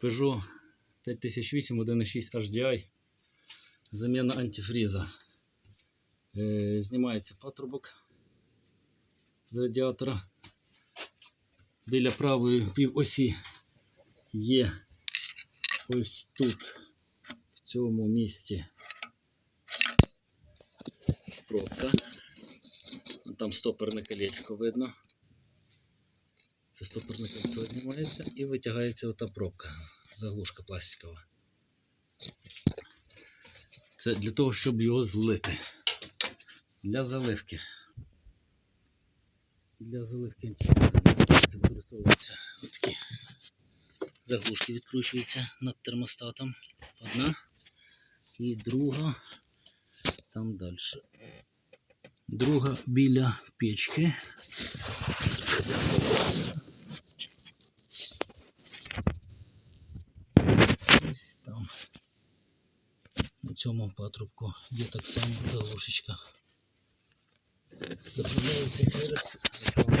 Peugeot 5008 1.6 HDI. Заміна антифріза. Е, знімається патрубок з радіатора. Біля правої півосі є ось тут, в цьому місці, пробка. Там стоперне колечко видно. Це стопорне кольцо знімається і витягається ота пробка. Заглушка пластикова. Це для того, щоб його злити. Для заливки. Для заливки використовуються такі заглушки відкручуються над термостатом. Одна і друга там далі. Друга біля печки. Там на цьому патрубку є так само заглушечка. Заправляється через